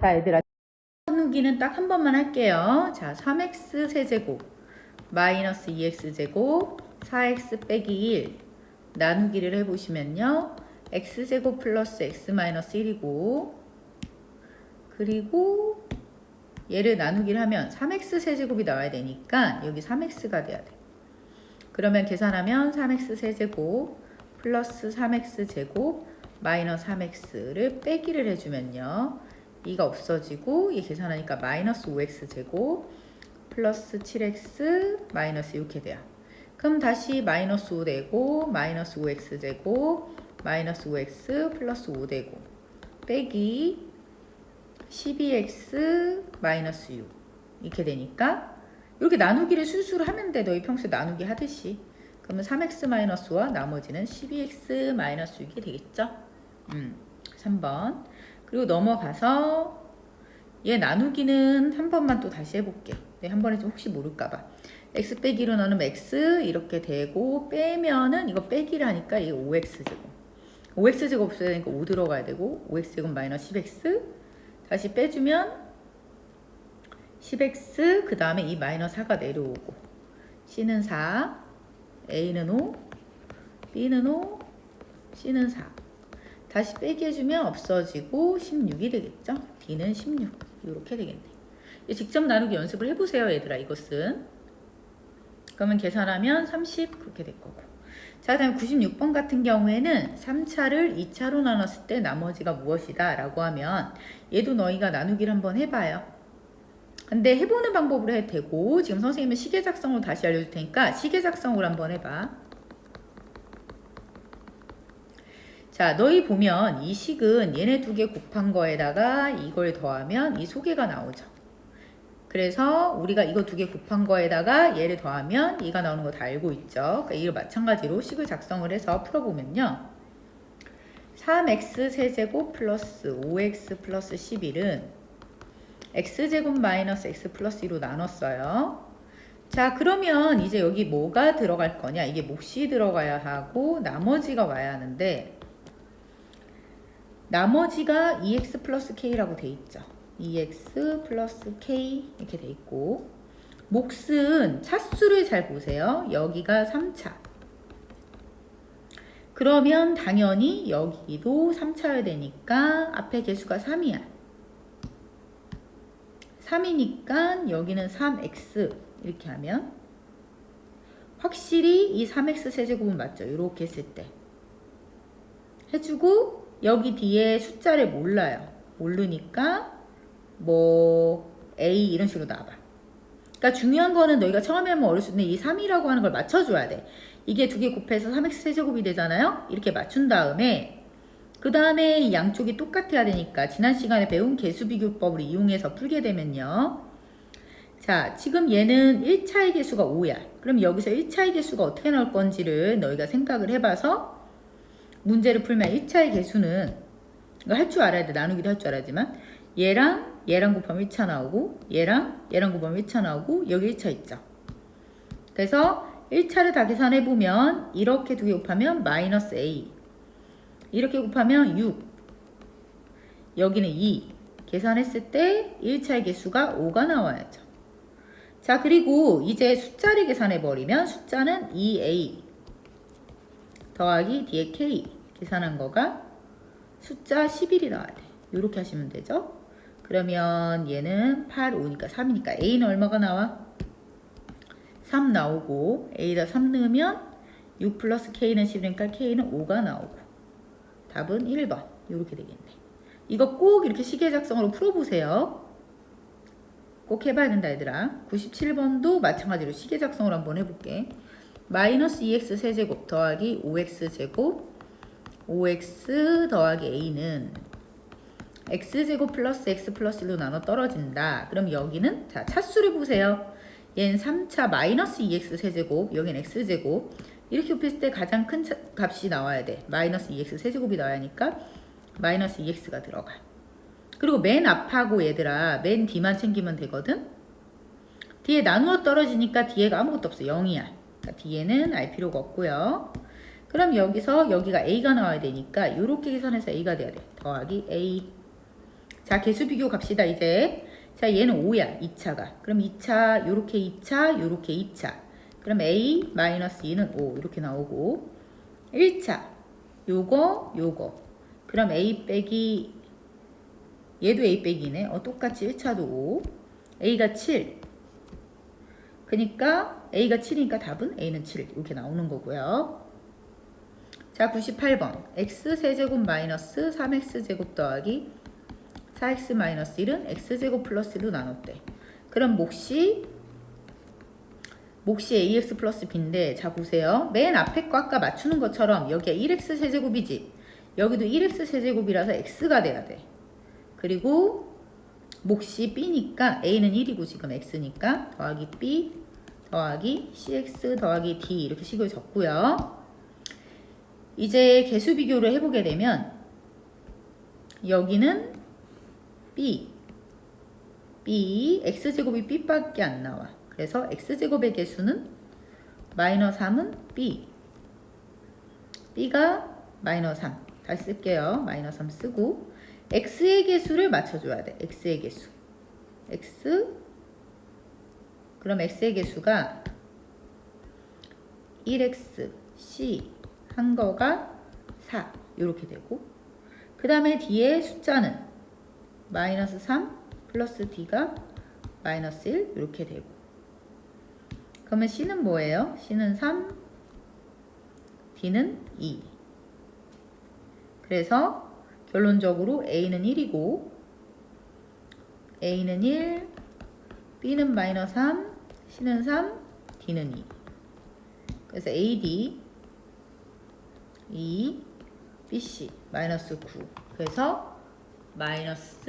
자, 얘들아. 나누기는 딱 한 번만 할게요. 자, 3x 세제곱 마이너스 2x 제곱 4x 빼기 1 나누기를 해보시면요. x제곱 플러스 x 마이너스 1이고 그리고 얘를 나누기를 하면 3x 세제곱이 나와야 되니까 여기 3x가 돼야 돼. 그러면 계산하면 3x 세제곱 플러스 3x 제곱 마이너스 3x를 빼기를 해주면요. 이가 없어지고 얘 계산하니까 마이너스 5x 제곱 플러스 7x 마이너스 이렇게 돼요. 그럼 다시 마이너스 5 되고 마이너스 5x 제곱 마이너스 5x 플러스 5 되고 빼기 12x 마이너스 6 이렇게 되니까 이렇게 나누기를 순수로 하면 돼 너희 평소에 나누기 하듯이 그러면 3x 마이너스와 나머지는 12x 마이너스 6이 되겠죠? 음, 3번 그리고 넘어가서 얘 나누기는 한 번만 또 다시 해볼게. 네, 한 번에 좀 혹시 모를까봐. X 빼기로 나누면 x 이렇게 되고 빼면은 이거 빼기를 하니까 이게 5x 제곱. 5x 제곱 없어야 되니까 5 들어가야 되고 5x 제곱 마이너스 10x 다시 빼주면 10x 그 다음에 이 마이너스 4가 내려오고 c는 4 a는 5 b는 5 c는 4 다시 빼기 해주면 없어지고 16이 되겠죠? D는 16 이렇게 되겠네. 직접 나누기 연습을 해보세요 얘들아 이것은. 그러면 계산하면 30 그렇게 될 거고. 자 다음 96번 같은 경우에는 3차를 2차로 나눴을 때 나머지가 무엇이다? 라고 하면 얘도 너희가 나누기를 한번 해봐요. 근데 해보는 방법으로 해도 되고 지금 선생님은 시계 작성으로 다시 알려줄 테니까 시계 작성으로 한번 해봐 자 너희 보면 이 식은 얘네 두 개 곱한 거에다가 이걸 더하면 이 소개가 나오죠 그래서 우리가 이거 두 개 곱한 거에다가 얘를 더하면 얘가 나오는 거 다 알고 있죠. 그러니까 이를 마찬가지로 식을 작성을 해서 풀어보면요. 3x 세제곱 플러스 5x 플러스 11은 x제곱 마이너스 x 플러스 2로 나눴어요. 자 그러면 이제 여기 뭐가 들어갈 거냐 이게 몫이 들어가야 하고 나머지가 와야 하는데 나머지가 2x 플러스 k라고 돼 있죠. 2x 플러스 k 이렇게 돼 있고 몫은 차수를 잘 보세요. 여기가 3차. 그러면 당연히 여기도 3차여야 되니까 앞에 개수가 3이야. 3이니까 여기는 3x 이렇게 하면 확실히 이 3x 세제곱은 맞죠. 이렇게 했을 때. 해주고 여기 뒤에 숫자를 몰라요. 모르니까 뭐 A 이런 식으로 나와봐. 그러니까 중요한 거는 너희가 처음에 하면 어려울 수 있는데 이 3이라고 하는 걸 맞춰줘야 돼. 이게 두 개 곱해서 3x 세제곱이 되잖아요. 이렇게 맞춘 다음에 그 다음에 이 양쪽이 똑같아야 되니까 지난 시간에 배운 개수비교법을 이용해서 풀게 되면요. 자, 지금 얘는 1차의 개수가 5야. 그럼 여기서 1차의 개수가 어떻게 나올 건지를 너희가 생각을 해봐서 문제를 풀면 1차의 개수는 할 줄 알아야 돼. 나누기도 할 줄 알아야지만 얘랑 얘랑 곱하면 1차 나오고 얘랑 얘랑 곱하면 1차 나오고 여기 1차 있죠. 그래서 1차를 다 계산해 보면 이렇게 두 개 곱하면 마이너스 A 이렇게 곱하면 6 여기는 2 계산했을 때 1차의 개수가 5가 나와야죠. 자 그리고 이제 숫자를 계산해 버리면 숫자는 2A 더하기 뒤에 K 계산한 거가 숫자 11이 나와야 돼. 이렇게 하시면 되죠. 그러면 얘는 8, 5니까 3이니까 A는 얼마가 나와? 3 나오고 A에다 3 넣으면 6 플러스 K는 10이니까 K는 5가 나오고 답은 1번 이렇게 되겠네. 이거 꼭 이렇게 시계 작성으로 풀어보세요. 꼭 해봐야 된다 얘들아. 97번도 마찬가지로 시계 작성으로 한번 해볼게. 마이너스 2x 세제곱 더하기 5x 제곱 5x 더하기 a는 x제곱 플러스 x 플러스 1로 나눠 떨어진다. 그럼 여기는 자 차수를 보세요. 얘는 3차 마이너스 2x 세제곱 여기는 x제곱 이렇게 곱했을 때 가장 큰 차, 값이 나와야 돼. 마이너스 2x 세제곱이 나와야 하니까 마이너스 2x가 들어가. 그리고 맨 앞하고 얘들아 맨 뒤만 챙기면 되거든. 뒤에 나누어 떨어지니까 뒤에가 아무것도 없어. 0이야. 그러니까 뒤에는 알 필요가 없고요. 그럼 여기서 여기가 a가 나와야 되니까 이렇게 계산해서 a가 돼야 돼. 더하기 a. 자, 개수 비교 갑시다, 이제. 자, 얘는 5야, 2차가. 그럼 2차, 요렇게 2차, 요렇게 2차. 그럼 A 마이너스 2는 5, 이렇게 나오고. 1차, 요거, 요거. 그럼 A 빼기, 얘도 A 빼기네. 어, 똑같이 1차도 5. A가 7. 그니까 A가 7이니까 답은 A는 7. 이렇게 나오는 거고요. 자, 98번. x 세제곱 마이너스 3x 제곱 더하기 4x 마이너스 1은 x제곱 플러스 1로 나눴대. 그럼 몫이 몫이 ax 플러스 b인데 자 보세요. 맨 앞에 거 아까 맞추는 것처럼 여기가 1x 세제곱이지. 여기도 1x 세제곱이라서 x가 돼야 돼. 그리고 몫이 b니까 a는 1이고 지금 x니까 더하기 b 더하기 cx 더하기 d 이렇게 식을 적고요. 이제 개수 비교를 해보게 되면 여기는 b b x제곱이 b밖에 안 나와. 그래서 x제곱의 개수는 마이너스 3은 b b가 마이너스 3 다시 쓸게요. 마이너스 3 쓰고 x의 개수를 맞춰줘야 돼. x의 개수 x 그럼 x의 개수가 1x c 한 거가 4 이렇게 되고 그 다음에 뒤에 숫자는 마이너스 3 플러스 d가 마이너스 1 이렇게 되고 그러면 c는 뭐예요? c는 3 d는 2 그래서 결론적으로 a는 1이고 a는 1 b는 마이너스 3 c는 3 d는 2 그래서 AD 2 BC 마이너스 9 그래서 마이너스